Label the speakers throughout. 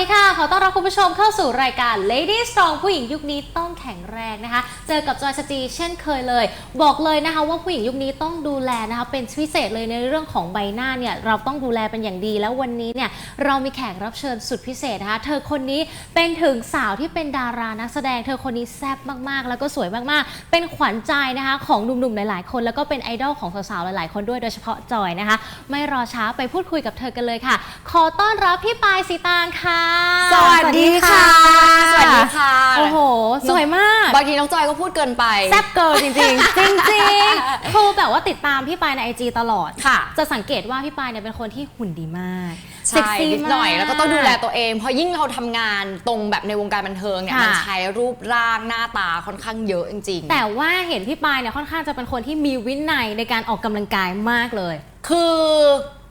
Speaker 1: ดีค่ะ ขอต้อนรับคุณผู้ชมเข้าสู่รายการ Lady Strong ผู้หญิงยุคนี้ต้องแข็งแรงนะคะ เจอกับจอยสจีเช่นเคยเลย บอกเลยนะคะว่าผู้หญิงยุคนี้ต้องดูแลนะคะเป็นพิเศษเลยในเรื่องของใบหน้าเนี่ยเราต้องดูแลเป็นอย่างดี แล้ววันนี้เนี่ยเรามีแขกรับเชิญสุดพิเศษนะคะเธอคนนี้เป็นถึงสาวที่เป็นดารานักแสดง เธอคนนี้แซ่บมากๆ แล้วก็สวยมากๆ เป็นขวัญใจนะคะของหนุ่มๆหลายๆ คน แล้วก็เป็นไอดอลของสาวๆหลายๆ คนด้วยโดยเฉพาะจอยนะคะ ไม่รอช้าไปพูดคุยกับเธอกันเลยค่ะ ขอต้อนรับพี่ปายสีตางค่ะ
Speaker 2: สวัสดีค่ะ สวัสดีค่ะ
Speaker 1: โอ้โห สวยมาก
Speaker 2: บางทีน้องจอยก็พูดเกินไป
Speaker 1: แซ่บเกินจริงๆจริงๆคือแบบว่าติดตามพี่ปายในไอจีตลอด
Speaker 2: ค่ะ
Speaker 1: จะสังเกตว่าพี่ปายเนี่ยเป็นคนที่หุ่นดีมาก
Speaker 2: ใช่
Speaker 1: เซ็กซี่
Speaker 2: นิดหน่อย
Speaker 1: มาก
Speaker 2: แล้วก็ต้องดูแลตัวเอง เพราะยิ่งเราทำงานตรงแบบในวงการบันเทิงเนี่ย
Speaker 1: ค่ะ
Speaker 2: มันใช้รูปร่างหน้าตาค่อนข้างเยอะจริงๆ
Speaker 1: แต่ว่าเห็นพี่ปายเนี่ยค่อนข้างจะเป็นคนที่มีวินัยในการออกกำลังกายมากเลย
Speaker 2: คือ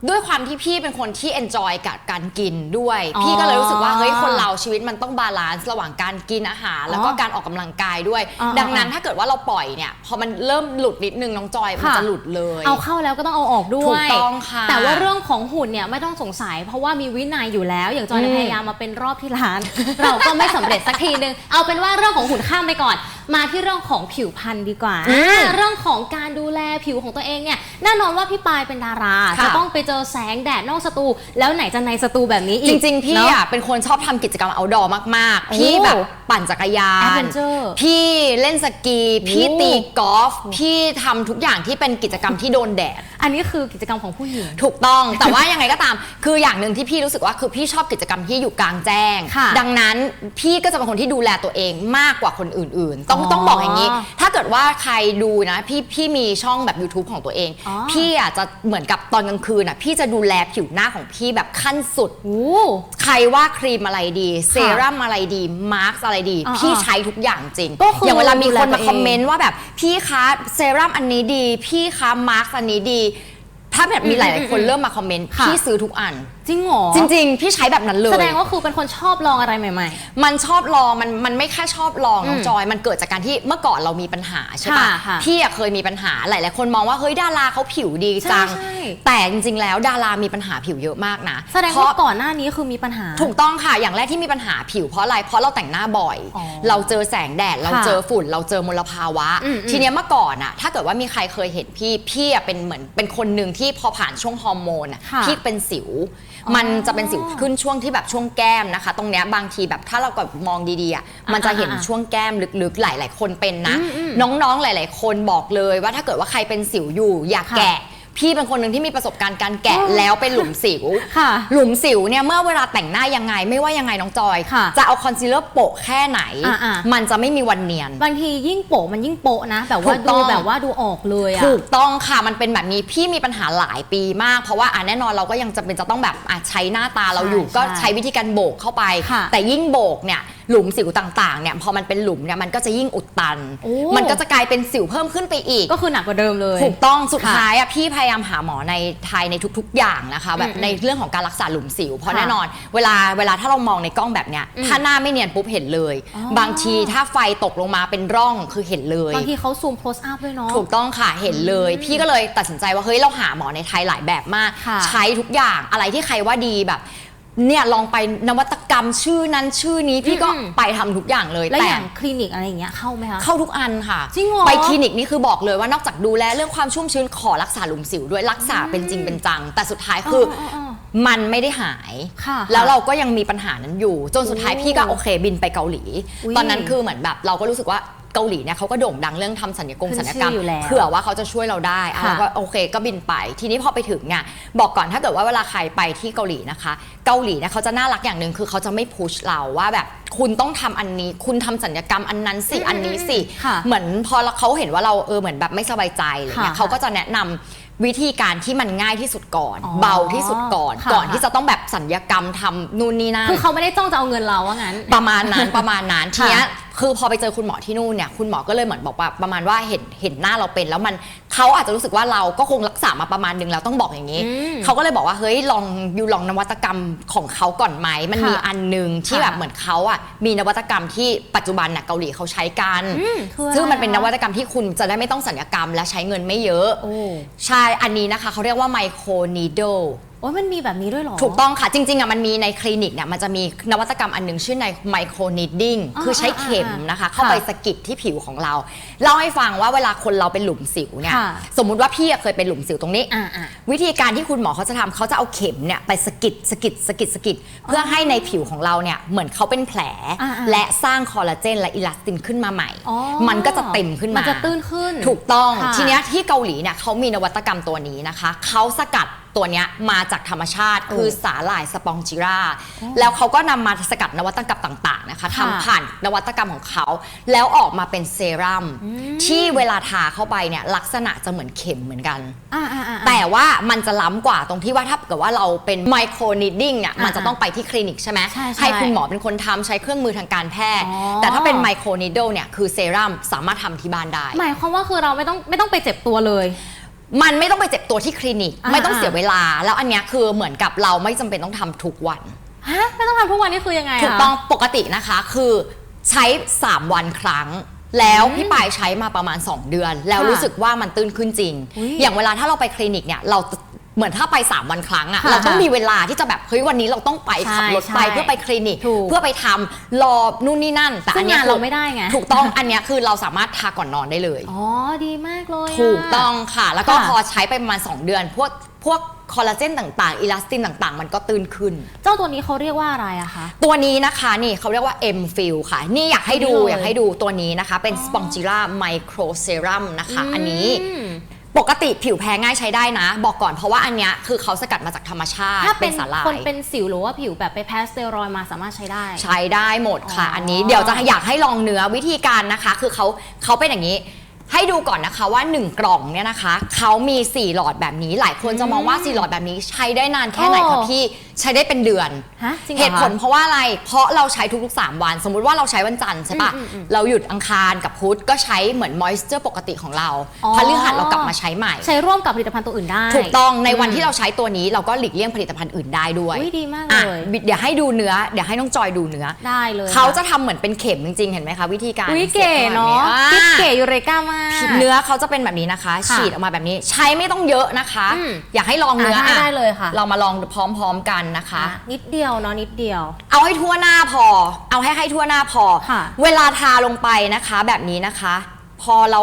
Speaker 2: ด้วยความที่พี่เป็นคนที่ enjoy กับการกินด้วย
Speaker 1: อ๋อ
Speaker 2: พี่ก็เลยรู้สึกว่าเฮ้ยคนเราชีวิตมันต้องบาลานซ์ระหว่างการกินอาหาร แล้วก็
Speaker 1: อ๋อ
Speaker 2: การออกกำลังกายด้วย
Speaker 1: อ๋อ
Speaker 2: ดังนั้นถ้าเกิดว่าเราปล่อยเนี่ยพอมันเริ่มหลุดนิดนึงน้องจอยมัน
Speaker 1: ค่ะ
Speaker 2: จะหลุดเลย
Speaker 1: เอาเข้าแล้วก็ต้องเอาออกด้วย
Speaker 2: ถูกต้องค่ะ
Speaker 1: แต่ว่าเรื่องของหุ่นเนี่ยไม่ต้องสงสัย เพราะว่ามีวินัยอยู่แล้ว อย่างจอยเนี่ย
Speaker 2: อืม
Speaker 1: พยายามมาเป็นรอบที่ร้าน เราก็ไม่สำเร็จสักทีนึง เอาเป็นว่าเรื่องของหุ่นข้ามไปก่อน มาที่เรื่องของผิวพรรณดีกว่า
Speaker 2: อืม
Speaker 1: เรื่องของการดูแลผิวของตัวเองเนี่ยแน่นอนว่าพี่ปายเป็นดารา
Speaker 2: ค่ะ
Speaker 1: จะต้องไปเจอแสงแดดนอกสตู แล้วไหนจะในสตูแบบนี้อีก
Speaker 2: จริงๆ พี่
Speaker 1: เนาะ
Speaker 2: อะเป็นคนชอบทำกิจกรรม outdoor มาก
Speaker 1: โอ้
Speaker 2: ๆพี่แบบปั่นจักรยาน
Speaker 1: Adventure
Speaker 2: พี่เล่นสกี พี่
Speaker 1: โอ้
Speaker 2: ตีกอล์ฟ พี่ทำทุกอย่างที่เป็นกิจกรรมที่โดนแดด
Speaker 1: อันนี้คือกิจกรรมของผู้หญิง
Speaker 2: ถูกต้อง แต่ว่ายังไงก็ตาม คืออย่างหนึ่งที่พี่รู้สึกว่าคือพี่ชอบกิจกรรมที่อยู่กลางแจ้ง
Speaker 1: ค่ะ
Speaker 2: ดังนั้นพี่ก็จะเป็นคนที่ดูแลตัวเองมากกว่าคนอื่นๆ ต้อง
Speaker 1: อ๋อ
Speaker 2: ต้องบอกอย่างนี้ ถ้าเกิดว่าใครดูนะ พี่พี่มีช่องแบบ YouTube ของตัวเอง
Speaker 1: อ๋อ
Speaker 2: พี่อะจะเหมือนกับตอนกลางคืนอะพี่จะดูแลผิวหน้าของพี่แบบขั้นสุด
Speaker 1: โอ้
Speaker 2: ใครว่าครีมอะไรดี เซรั่มอะไรดีมาร์กอะไรดี
Speaker 1: อ่า
Speaker 2: พี่ใช้ทุกอย่างจริง
Speaker 1: ก็คืออย่าง
Speaker 2: เวลามีคน
Speaker 1: ดูแลตัว
Speaker 2: มา
Speaker 1: เอง
Speaker 2: คอมเมนต์ว่าแบบพี่คะเซรั่มอันนี้ดี พี่คะมาร์กอันนี้ดี ถ้าแบบมีหลายๆคนเริ่มมาคอมเมนต์
Speaker 1: ค่ะ
Speaker 2: พี่ซื้อทุกอัน
Speaker 1: จริงเหรอ
Speaker 2: จริง ๆ พี่ใช้แบบนั้นเลย
Speaker 1: แสดงว่าคือเป็นคนชอบลองอะไรใหม่
Speaker 2: มันชอบลองมันมันไม่แค่ชอบลองน้อง
Speaker 1: อืม
Speaker 2: จอยมันเกิดจากการที่เมื่อก่อนเรามีปัญหาใช่ปะ
Speaker 1: ค่ะค่ะ
Speaker 2: พี่อะเคยมีปัญหาหลาย ๆ คนมองว่าเฮ้ยดาราเขาผิวดีจัง
Speaker 1: ใช่ใช่
Speaker 2: แต่จริง ๆ แล้วดารามีปัญหาผิวเยอะมากนะ
Speaker 1: ๆ แสดง
Speaker 2: เพ
Speaker 1: ว่า
Speaker 2: ราะ
Speaker 1: ก่อนหน้านี้คือมีปัญหา
Speaker 2: ถูกต้องค่ะ อย่างแรกที่มีปัญหาผิวเพราะอะไร เพราะเราแต่งหน้าบ่อย
Speaker 1: อ๋อ
Speaker 2: เราเจอแสงแดด เรา
Speaker 1: ค่ะ
Speaker 2: เจอฝุ่น เราเจอมลภาวะ
Speaker 1: อืมอืม
Speaker 2: ทีเนี้ยเมื่อก่อนอะถ้าเกิดว่ามีใครเคยเห็นพี่ พี่อะเป็นเหมือนเป็นคนหนึ่งที่พอผ่านช่วงฮอร์โมนอะ
Speaker 1: ค่ะ
Speaker 2: พี่เป็นสิว
Speaker 1: อ๋อ
Speaker 2: มันจะเป็นสิวขึ้นช่วงที่แบบช่วงแก้มนะคะ ตรงเนี้ยบางทีแบบถ้าเราก็มองดีๆอะมันจะเห็น
Speaker 1: อ่าๆๆ
Speaker 2: ช่วงแก้มลึกๆหลาย ๆ คนเป็นนะ
Speaker 1: อืมอืม
Speaker 2: น้องๆหลาย ๆ คนบอกเลยว่าถ้าเกิดว่าใครเป็นสิวอยู่อย่า
Speaker 1: ค่ะ
Speaker 2: แกะ พี่เป็นคนหนึ่งที่มีประสบการณ์การแกะ
Speaker 1: อ๋อ
Speaker 2: แล้วเป็นหลุมสิว
Speaker 1: ค่ะ
Speaker 2: หลุมสิวเนี่ยเมื่อเวลาแต่งหน้ายังไง ไม่ว่ายังไงน้องจอย
Speaker 1: ค่ะ
Speaker 2: จะเอาคอนซีลเลอร์โปะแค่ไหน
Speaker 1: อ่าๆ
Speaker 2: มันจะไม่มีวันเนียน
Speaker 1: บางทียิ่งโปะมันยิ่งโปะนะ แบบว่า
Speaker 2: ถูกต้
Speaker 1: ดู
Speaker 2: อง
Speaker 1: แบบว่าดูออกเลยอะ
Speaker 2: ถูกต้องค่ะมันเป็นแบบนี้พี่มีปัญหาหลายปีมาก เพราะว่าอะแน่นอนเราก็ยังจำเป็นจะต้องแบบอะใช้หน้าตาเราอยู่
Speaker 1: ใช่
Speaker 2: ก็
Speaker 1: ใช่
Speaker 2: ใช้วิธีการโบกเข้าไป
Speaker 1: ค่ะ
Speaker 2: แต่ยิ่งโบกเนี่ย หลุมสิวต่างๆเนี่ยพอมันเป็นหลุมเนี่ยมันก็จะยิ่งอุดตัน
Speaker 1: โอ้
Speaker 2: มันก็จะกลายเป็นสิวเพิ่มขึ้นไปอีก
Speaker 1: ก็คือหนักกว่าเดิมเลย
Speaker 2: ถูกต้องสุด
Speaker 1: ค่ะ
Speaker 2: ท้ายอะพี่พยายามหาหมอในไทยในทุก ๆ อย่างนะคะแบบ
Speaker 1: อืม
Speaker 2: ในเรื่องของการรักษาหลุมสิว เพราะ
Speaker 1: ค่ะ
Speaker 2: แน่นอน เวลาเวลาถ้าเรามองในกล้องแบบเนี้ย
Speaker 1: อืม
Speaker 2: ถ้าหน้าไม่เนียนปุ๊บเห็นเลย
Speaker 1: อ๋อ
Speaker 2: บางทีถ้าไฟตกลงมาเป็นร่องคือเห็นเลย
Speaker 1: บางทีเขาซูมโพสอัพด้วยเนาะ
Speaker 2: ถูกต้องค่ะเห็นเลย พี่ก็เลยตัดสินใจว่าเฮ้ยเราหาหมอในไทยหลายแบบมาก
Speaker 1: ค่ะ
Speaker 2: ใช้ทุกอย่างอะไรที่ใครว่าดีแบบ เนี่ยลองไปนวัตกรรมชื่อนั้นชื่อนี้พี่ก็
Speaker 1: อืม
Speaker 2: ไปทำทุกอย่างเลย
Speaker 1: แล้ว
Speaker 2: แต่
Speaker 1: อย่างคลินิกอะไรอย่างเงี้ยเข้าไหมคะ
Speaker 2: เข้าทุกอันค่ะ
Speaker 1: จริงเหรอ
Speaker 2: ไปคลินิกนี่คือบอกเลยว่านอกจากดูแลเรื่องความชุ่มชื้นขอรักษาหลุมสิวด้วยรักษาเป็นจริงเป็นจัง แต่สุดท้ายคืออ
Speaker 1: อ
Speaker 2: มันไม่ได้หาย
Speaker 1: ค่ะ
Speaker 2: แล้วเราก็ยังมีปัญหานั้นอยู่ จนสุดท้าย
Speaker 1: โอ้
Speaker 2: พี่ก็โอเคบินไปเกาหลี
Speaker 1: อุ๊ย
Speaker 2: ตอนนั้นคือเหมือนแบบเราก็รู้สึกว่า เกาหลีเนี่ยเขาก็โด่งดังเรื่องทำสัญญกง
Speaker 1: ขึ้น
Speaker 2: สัญญกรรม
Speaker 1: ชื่ออยู่แล้ว
Speaker 2: เผื่อว่าเขาจะช่วยเราได้อะ
Speaker 1: ค่ะ
Speaker 2: เราก็โอเคก็บินไป ทีนี้พอไปถึงเนี่ยบอกก่อนถ้าเกิดว่าเวลาใครไปที่เกาหลีนะคะ เกาหลีเนี่ยเขาจะน่ารักอย่างหนึ่งคือเขาจะไม่พุชเราว่าแบบคุณต้องทำอันนี้ คุณทำสัญญกรรมอันนั้นสิ
Speaker 1: อืม
Speaker 2: อันนี้สิ
Speaker 1: ค่ะ
Speaker 2: เหมือนพอเขาเห็นว่าเราเออเหมือนแบบไม่สบายใจอะไรเงี้ย
Speaker 1: ค่ะ
Speaker 2: เขาก็จะแนะนำวิธีการที่มันง่ายที่สุดก่อน
Speaker 1: อ๋อ
Speaker 2: เบาที่สุดก่อน
Speaker 1: ค่ะ
Speaker 2: ก่อนที่จะต้องแบบสัญญกรรมทำนู่นนี่นั่น
Speaker 1: คือเขาไม่ได้จ้องจะเอาเงินเราว่างั้น
Speaker 2: ประมาณนั้น ประมาณนั้นที
Speaker 1: ค่ะ
Speaker 2: เนี้ย คือพอไปเจอคุณหมอที่นู่นเนี่ยคุณหมอก็เลยเหมือนบอกว่าประมาณว่าเห็นเห็นหน้าเราเป็น แล้วมันเขาอาจจะรู้สึกว่าเราก็คงรักษามาประมาณนึงแล้วต้องบอกอย่างนี้
Speaker 1: อืม
Speaker 2: เขาก็เลยบอกว่าเฮ้ยลองอยู่ลองนวัตกรรมของเขาก่อนไหมมันมี
Speaker 1: ค่ะ
Speaker 2: อันหนึงที่
Speaker 1: ค่ะ
Speaker 2: แบบเหมือนเขาอะมีนวัตกรรมที่ปัจจุบันน่ะเกาหลีเขาใช้กัน
Speaker 1: อืมคืออะไร
Speaker 2: ซึ่งมันเป็น
Speaker 1: คะ
Speaker 2: นวัตกรรมที่คุณจะได้ไม่ต้องสัญญกรรมและใช้เงินไม่เยอะ
Speaker 1: โอ้
Speaker 2: ใช่อันนี้นะคะเขาเรียกว่าไมโครนีโด
Speaker 1: โอ้ยมันมีแบบนี้ด้วยเหรอ
Speaker 2: ถูกต้องค่ะ จริงๆอะมันมีในคลินิกเนี่ยมันจะมีนวัตกรรมอันหนึงชื่อในไมโครนิดดิ้ง
Speaker 1: อ่า
Speaker 2: คือใช้เข็ม
Speaker 1: อ่า
Speaker 2: นะคะ เข้าไป
Speaker 1: ค่ะ
Speaker 2: สะกิดที่ผิวของเรา เล่าให้ฟังว่าเวลาคนเราเป็นหลุมสิวเนี่ย
Speaker 1: ค่ะ
Speaker 2: สมมุติว่าพี่อะเคยเป็นหลุมสิวตรงนี้
Speaker 1: อ่าอ่า
Speaker 2: วิธีการที่คุณหมอเขาจะทำเขาจะเอาเข็มเนี่ยไปสะกิดสะกิดสะกิดสะกิดเพื่อให้ในผิวของเราเนี่ยเหมือนเขาเป็นแผล
Speaker 1: อ่าๆ
Speaker 2: และสร้างคอลลาเจนและอิลาสตินขึ้นมาใหม่
Speaker 1: อ๋อ
Speaker 2: มันก็จะเต็มขึ้นมา
Speaker 1: มันจะตื้นขึ้น
Speaker 2: ถูกต้อง
Speaker 1: ค่ะ
Speaker 2: ทีเนี้ยที่เกาหลีเนี่ยเขามีนวัตกรรมตัวนี้นะคะเขาสกัด ตัวเนี้ยมาจากธรรมชาติ
Speaker 1: โอ้
Speaker 2: คือสาหร่ายสปองจิรา แล้วเขาก็นำมาสกัดนวัตกรรมต่างๆนะคะ
Speaker 1: ค่ะ
Speaker 2: ทำผ่านนวัตกรรมของเขา แล้วออกมาเป็นเซรั่มที่เวลาทาเข้าไปเนี่ยลักษณะจะเหมือนเข็มเหมือนกัน
Speaker 1: อ่าอ่าอ่า
Speaker 2: แต่ว่ามันจะล้ำกว่าตรงที่ว่าถ้าเกิดว่าเราเป็นไมโครนิดดิ้งเนี่ย
Speaker 1: อ่ามั
Speaker 2: มันจะต้องไปที่คลินิกใช่ไหม
Speaker 1: ใช่ใช่
Speaker 2: ให้คุณหมอเป็นคนทำใช้เครื่องมือทางการแพทย์
Speaker 1: อ๋อ
Speaker 2: แต่ถ้าเป็นไมโครนิดเดิลเนี่ยคือเซรั่มสามารถทำที่บ้านได้
Speaker 1: หมายความว่าคือเราไม่ต้องไม่ต้องไปเจ็บตัวเลย
Speaker 2: มันไม่ต้องไปเจ็บตัวที่คลินิก
Speaker 1: อ่า
Speaker 2: ไม่ต้องเสียเวลา แล้วอันเนี้ยคือเหมือนกับเราไม่จำเป็นต้องทำทุกวัน
Speaker 1: ฮะไม่ต้องทำทุกวันนี่คือยังไงะ
Speaker 2: ถูกต้องปกตินะคะคือใช้ 3 วันครั้ง แล้วพี่ปายใช้มาประมาณ 2 เดือน แล้ว
Speaker 1: ค่ะ
Speaker 2: รู้สึกว่ามันตื้นขึ้นจริง
Speaker 1: อุ๊ย
Speaker 2: อย่างเวลาถ้าเราไปคลินิกเนี่ยเรา เหมือนถ้าไป 3 วันครั้งอะ
Speaker 1: ค่ะ
Speaker 2: เราต้องมีเวลาที่จะแบบเฮ้ยวันนี้เราต้องไป
Speaker 1: ใช่
Speaker 2: ขับรถไป
Speaker 1: ใช่
Speaker 2: เพื่อไปคลินิก
Speaker 1: ถูก
Speaker 2: เพื่อไปทำรอนู่นนี่นั่น แต่
Speaker 1: ซึ่
Speaker 2: อัน
Speaker 1: ง
Speaker 2: เนี้ย
Speaker 1: งาน
Speaker 2: คือ
Speaker 1: เราไม่ได้ไง
Speaker 2: ถูกต้องอันเนี้ยคือเราสามารถทาก่อนนอนได้เลย
Speaker 1: อ๋อดีมากเลยะ
Speaker 2: ถูกต้องค่ะ แล้วก็
Speaker 1: ค่ะ
Speaker 2: พอใช้ไปประมาณ 2 เดือน พวกพวกคอลลาเจนต่างๆ อิลาสตินต่างๆ มันก็ตื้นขึ้น
Speaker 1: เจ้าตัวนี้เขาเรียกว่าอะไรอะคะ
Speaker 2: ตัวนี้นะคะนี่เขาเรียกว่า M f i l ค่ะ นี่อยากให้ดู
Speaker 1: นี่เลย
Speaker 2: อยากให้ดูตัวนี้นะคะ เป็น Spongira Micro Serum นะคะ อันนี้
Speaker 1: ม
Speaker 2: ปกติผิวแพ้ง่ายใช้ได้นะ บอกก่อนเพราะว่าอันเนี้ยคือเขาสกัดมาจากธรรมชาติ
Speaker 1: ถ้าเป็น
Speaker 2: สาหร่า
Speaker 1: คน
Speaker 2: ย
Speaker 1: เป็นสิวหรือว่าผิวแบบไปแพ้สเตียรอยด์มาสามารถใช้ได้
Speaker 2: ใช้ได้หมดค่ะ
Speaker 1: อ๋ออั
Speaker 2: อันนี้เดี๋ยวจะอยากให้ลองเนื้อวิธีการนะคะ คือเขาเขาเป็นอย่างนี้ ให้ดูก่อนนะคะว่า 1 กล่องเนี่ยนะคะเขามี 4 หลอดแบบนี้ หลายคนจะมองว่า 4 หลอดแบบนี้ใช้ได้นานแค่ไหน
Speaker 1: อ๋
Speaker 2: คะ
Speaker 1: อ
Speaker 2: พี่ใช้ได้เป็นเดือน
Speaker 1: ฮะจริง
Speaker 2: เห
Speaker 1: รอ
Speaker 2: ตุ
Speaker 1: คะ
Speaker 2: ผลเพราะว่าอะไร เพราะเราใช้ทุกๆ 3 วัน สมมุติว่าเราใช้วันจันทร์ใช่ปะ
Speaker 1: อืมอืมอืม
Speaker 2: เราหยุดอังคารกับพุธก็ใช้เหมือนมอยส์เจอร์ปกติของเรา
Speaker 1: อ๋อ
Speaker 2: พฤหัสเรากลับมาใช้ใหม่
Speaker 1: ใช้ร่วมกับผลิตภัณฑ์ตัวอื่นได้
Speaker 2: ถูกต้องในวัน
Speaker 1: อืม
Speaker 2: ที่เราใช้ตัวนี้เราก็หลีกเลี่ยงผลิตภัณฑ์อื่นได้ด้วย
Speaker 1: อุ๊ยดีมาก
Speaker 2: อะ
Speaker 1: เลย
Speaker 2: เดี๋ยวให้ดูเนื้อเดี๋ยวให้น้องจอยดูเนื้อ
Speaker 1: ได้เลย
Speaker 2: เขาจะทำเหมือนเป็นเข็มจริงๆ เห็นไหมคะวิธีการ
Speaker 1: อุ้ย
Speaker 2: สีย
Speaker 1: เก๋
Speaker 2: บข้
Speaker 1: เนาะ
Speaker 2: แบบ
Speaker 1: คิด
Speaker 2: อ่า
Speaker 1: เก๋ยูเรกามาก
Speaker 2: เนื้อเขาจะเป็นแบบนี้นะคะ
Speaker 1: ค่ะ
Speaker 2: ฉีดออกมาแบบนี้ใช้ไม่ต้องเยอะนะคะ
Speaker 1: อืม
Speaker 2: อยากให้ลองเนื้อ
Speaker 1: อะได้
Speaker 2: อะ
Speaker 1: ได้เลยค่ะ
Speaker 2: เรามาลองพร้อมๆกันนะคะ
Speaker 1: อะนิดเดียวเนาะนิดเดียว
Speaker 2: เอาให้ทั่วหน้าพอ เอาให้ให้ทั่วหน้าพอ
Speaker 1: ค่ะ
Speaker 2: เวลาทาลงไปนะคะแบบนี้นะคะ พอเรา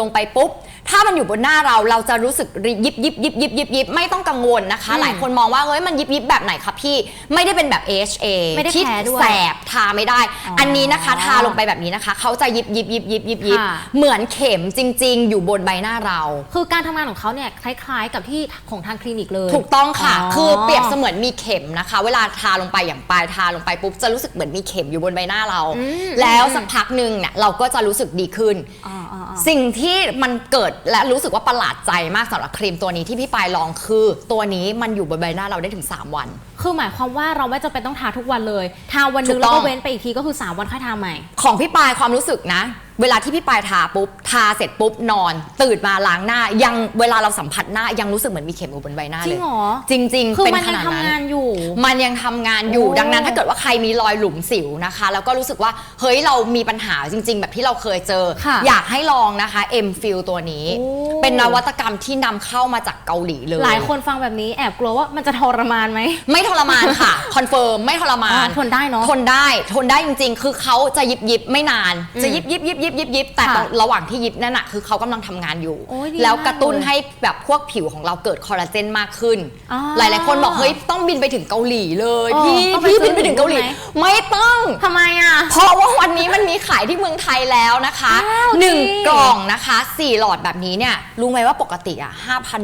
Speaker 2: ลงไปปุ๊บ ถ้ามันอยู่บนหน้าเราเราจะรู้สึกยิบยิบยิบยิบยิบยิบไม่ต้องกังวลนะคะ
Speaker 1: อืม
Speaker 2: หลายคนมองว่าเฮ้ยมันยิบยิบแบบไหนคะพี่ไม่ได้เป็นแบบ AHA
Speaker 1: ไม่ได้
Speaker 2: ที่
Speaker 1: แพ้ด้วย
Speaker 2: แสบทาไม่ได้
Speaker 1: อ๋ออั
Speaker 2: อันนี้นะคะทาลงไปแบบนี้นะคะเขาจะยิบยิบยิบยิบยิบยิบ
Speaker 1: ค่ะ
Speaker 2: เหมือนเข็มจริง ๆ อยู่บนใบหน้าเรา
Speaker 1: คือการทำงานของเขาเนี่ยคล้ายๆ กับที่ของทางคลินิกเลย
Speaker 2: ถูกต้องค่ะ
Speaker 1: อ๋อ
Speaker 2: คือเปรียบเสมือนมีเข็มนะคะ เวลาทาลงไปอย่างปลายทาลงไปปุ๊บจะรู้สึกเหมือนมีเข็มอยู่บนใบหน้าเรา
Speaker 1: อืม
Speaker 2: แล้ว
Speaker 1: อืม
Speaker 2: สักพักหนึ่งเนี่ยเราก็จะรู้สึกดีขึ้น
Speaker 1: อ๋ออ๋ออ๋อ
Speaker 2: สิ่งที่มันเกิดและรู้สึกว่าประหลาดใจมากสำหรับครีมตัวนี้ที่พี่ปายลองคือ ตัวนี้มันอยู่บนใบหน้าเราได้ถึง 3 วัน
Speaker 1: คือหมายความว่าเราไม่จำเป็นต้องทาทุกวันเลย ทาวันหนึ
Speaker 2: ถู
Speaker 1: ง
Speaker 2: ก
Speaker 1: แล้ว
Speaker 2: ต้
Speaker 1: ก็
Speaker 2: อง
Speaker 1: เว้นไปอีกทีก็คือ 3 วันค่อยทาใหม่
Speaker 2: ของพี่ปายความรู้สึกนะเวลาที่พี่ปายทาปุ๊บทาเสร็จปุ๊บนอน ตื่นมาล้างหน้า ยังเวลาเราสัมผัสหน้ายังรู้สึกเหมือนมีเข็มอยู่บนใบหน้า
Speaker 1: จริ
Speaker 2: เล
Speaker 1: ง
Speaker 2: ย
Speaker 1: เหรอ
Speaker 2: จริงๆ
Speaker 1: คือ
Speaker 2: เป็น
Speaker 1: มัน
Speaker 2: ข
Speaker 1: ยัง
Speaker 2: นาด
Speaker 1: ทำ
Speaker 2: นั้น
Speaker 1: งานอยู่
Speaker 2: มันยังทำงานอยู่
Speaker 1: โอ้
Speaker 2: ดังนั้นถ้าเกิดว่าใครมีรอยหลุมสิวนะคะ แล้วก็รู้สึกว่าเฮ้ยเรามีปัญหาจริง ๆ แบบที่เราเคยเจอ
Speaker 1: ค่ะ
Speaker 2: อยากให้ลองนะคะ M f i l ตัวนี้
Speaker 1: โอ้
Speaker 2: เป็นนวัตกรรมที่นำเข้ามาจากเกาหลีเลย
Speaker 1: หลายคนฟังแบบนี้แอบกลัวว่ามันจะทรมานไหม
Speaker 2: ไม่ทรมานค่ะ คอนเฟิร์มไม่ทรมา
Speaker 1: อ๋อนทนได้เนาะ
Speaker 2: ทนได้ทนได้จริง ๆ คือเขาจะยิบยิบไม่นาน
Speaker 1: อืม
Speaker 2: จะยิบยิบยิบยิบยิบยิบแต่
Speaker 1: ค่ะ
Speaker 2: ระหว่างที่ยิบนั่นน่ะคือเขากำลังทำงานอยู่
Speaker 1: โอ้ยดี
Speaker 2: แล้วกระตุ้น
Speaker 1: มากเลย
Speaker 2: ให้แบบพวกผิวของเราเกิดคอลลาเจนมากขึ้น
Speaker 1: อ๋อ
Speaker 2: หลายๆ คนบอกเฮ้ยต้องบินไปถึงเกาหลีเลย
Speaker 1: อ๋อ
Speaker 2: พี่
Speaker 1: ต้องไป
Speaker 2: พี่
Speaker 1: ซื้
Speaker 2: บิ
Speaker 1: อน
Speaker 2: ไปถึงเกาหลี
Speaker 1: ไหม
Speaker 2: ไม่ต้อง
Speaker 1: ทำไมอะ
Speaker 2: เพราะว่าวันนี้มันมีขายที่เมืองไทยแล้วนะคะ
Speaker 1: อ้าว
Speaker 2: หนึ่ง
Speaker 1: จริง
Speaker 2: กล่องนะคะ 4 หลอดแบบนี้เนี่ยรู้ไหมว่าปกติอะ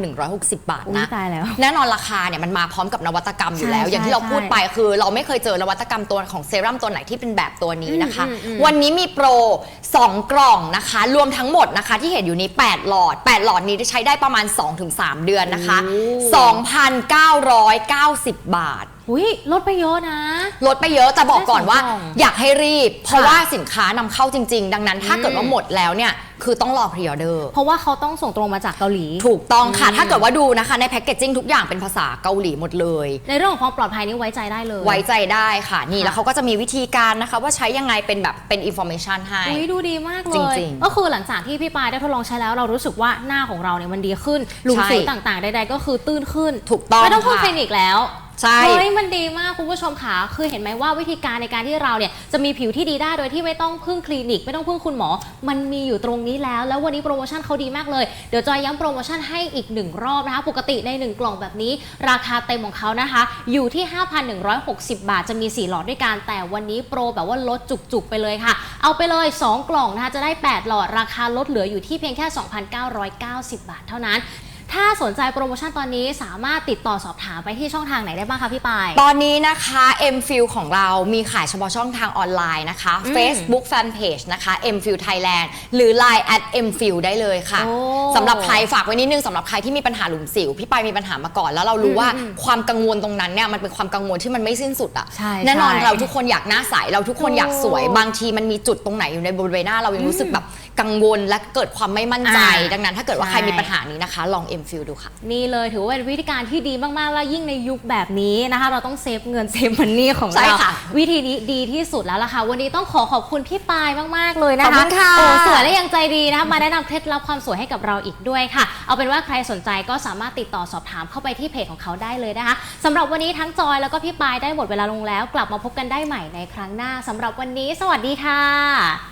Speaker 2: 5,160 บาท
Speaker 1: อุ้ย
Speaker 2: นะ
Speaker 1: ตายแล้ว
Speaker 2: แน่นอนราคาเนี่ยมันมาพร้อมกับนวัตกรรมอยู่แล้ว
Speaker 1: ใช่
Speaker 2: อย่างที่เรา
Speaker 1: ใช่
Speaker 2: พูดไปคือ เราไม่เคยเจอนวัตกรรมตัวของเซรั่มตัวไหนที่เป็นแบบตัวนี้นะคะ
Speaker 1: อืมอืมอืม
Speaker 2: วันนี้มีโปร 2 กล่องนะคะ รวมทั้งหมดนะคะที่เห็นอยู่นี้ 8 หลอด 8 หลอดนี้ใช้ได้ประมาณ 2-3 เดือนนะคะ 2,990 บาท
Speaker 1: โอุ้ยลดไปเยอะนะ
Speaker 2: ลดไปเยอะแต่บอกก่อนว่า
Speaker 1: ได้สองกล่อง
Speaker 2: อยากให้รีบ เพราะ
Speaker 1: ค่ะ
Speaker 2: ว่าสินค้านำเข้าจริง ๆ ดังนั้นถ้า
Speaker 1: อืม
Speaker 2: เกิดว่าหมดแล้วเนี่ย คือต้องรอพรีออเดอร์
Speaker 1: เพราะว่าเขาต้องส่งตรงมาจากเกาหลี
Speaker 2: ถูกต้องค่ะ
Speaker 1: อืม
Speaker 2: ถ้าเกิดว่าดูนะคะ ในแพคเกจจิ้งทุกอย่างเป็นภาษาเกาหลีหมดเลย
Speaker 1: ในเรื่องของความปลอดภัยนี่ไว้ใจได้เลย
Speaker 2: ไว้ใจได้ค่ะ นี่
Speaker 1: ค่ะ
Speaker 2: แล้วเขาก็จะมีวิธีการนะคะ ว่าใช้ยังไงเป็นแบบเป็นอินโฟเมชันให้
Speaker 1: อุ้ยดูดีมากเล
Speaker 2: จ
Speaker 1: ย
Speaker 2: ริงๆ
Speaker 1: ก็คือหลังจากที่พี่ปายได้ทดลองใช้แล้วเรารู้สึกว่าหน้าของเราเนี่ยมันดีขึ้นหลุม
Speaker 2: ใช่
Speaker 1: สิวต่างๆใดๆก็คือตื้นขึ้น
Speaker 2: ถูกต้อง
Speaker 1: ไม่ต้องพึ่ง
Speaker 2: ค่ะ
Speaker 1: คลินิกแล้ว
Speaker 2: ใช่
Speaker 1: เฮ้ยมันดีมากคุณผู้ชมค่ะคือเห็นไหมว่าวิธีการในการที่เราเนี่ยจะมีผิวที่ดีได้โดยที่ไม่ต้องพึ่งคลินิก ไม่ต้องพึ่งคุณหมอ มันมีอยู่ตรงนี้แล้ว แล้ววันนี้โปรโมชั่นเขาดีมากเลย เดี๋ยวจอยย้ำโปรโมชั่นให้อีกหนึ่งรอบนะคะ ปกติใน 1 กล่องแบบนี้ ราคาเต็มของเขานะคะ อยู่ที่ 5,160 บาทจะมี 4 หลอดด้วยกันแต่วันนี้โปรแบบว่าลดจุกๆไปเลยค่ะ เอาไปเลย 2 กล่องนะคะจะได้ 8 หลอดราคาลดเหลืออยู่ที่เพียงแค่ 2,990 บาทเท่านั้น ถ้าสนใจโปรโมชั่นตอนนี้สามารถติดต่อสอบถามไปที่ช่องทางไหนได้บ้างคะพี่ปาย
Speaker 2: ตอนนี้นะคะ m f i l ของเรามีขายเฉพาะช่องทางออนไลน์นะคะ
Speaker 1: อืม
Speaker 2: Facebook Fanpage นะคะ m f i l Thailand หรือ Line at m f i l ได้เลยค่ะ
Speaker 1: โอ้
Speaker 2: สำหรับใครฝากไว้นิดนึงสำหรับใครที่มีปัญหาหลุมสิว พี่ปายมีปัญหามาก่อน แล้วเรารู้ว่า
Speaker 1: อืม
Speaker 2: ความกังวลตรงนั้นเนี่ยมันเป็นความกังวลที่มันไม่สิ้นสุดอะ
Speaker 1: ใช่
Speaker 2: แน่นอน
Speaker 1: ใช่
Speaker 2: เราทุกคนอยากหน้าใสเราทุกคน
Speaker 1: ถูก
Speaker 2: อยากสวย บางทีมันมีจุดตรงไหนอยู่ในบริเวณหน้าเรายังรู้สึกแบบกังวลและเกิดความไม่มั่นใจ
Speaker 1: อ่า
Speaker 2: ดังนั้นถ้าเกิดว่าใคร
Speaker 1: ใช่
Speaker 2: มีปัญหานี้นะคะลอง m f i l ดูค่ะ
Speaker 1: นี่เลยถือว่าเป็นวิธีการที่ดีมากๆ แล้วยิ่งในยุคแบบนี้นะคะ เราต้องเซฟเงินเซฟมันนี่ของ
Speaker 2: ใช่
Speaker 1: เรา
Speaker 2: ค่ะ
Speaker 1: วิธีนี้ดีที่สุดแล้วล่ะค่ะ วันนี้ต้องขอขอบคุณพี่ปายมากๆเลยนะคะ
Speaker 2: ขอบคุณค่ะ
Speaker 1: โอ้สวยและยังใจดีนะคะมาแนะนำเคล็ดลับความสวยให้กับเราอีกด้วยค่ะ เอาเป็นว่าใครสนใจก็สามารถติดต่อสอบถามเข้าไปที่เพจของเขาได้เลยนะคะสำหรับวันนี้ทั้งจอยแล้วก็พี่ปายได้หมดเวลาลงแล้ว กลับมาพบกันได้ใหม่ในครั้งหน้าสำหรับวันนี้ สวัสดีค่ะ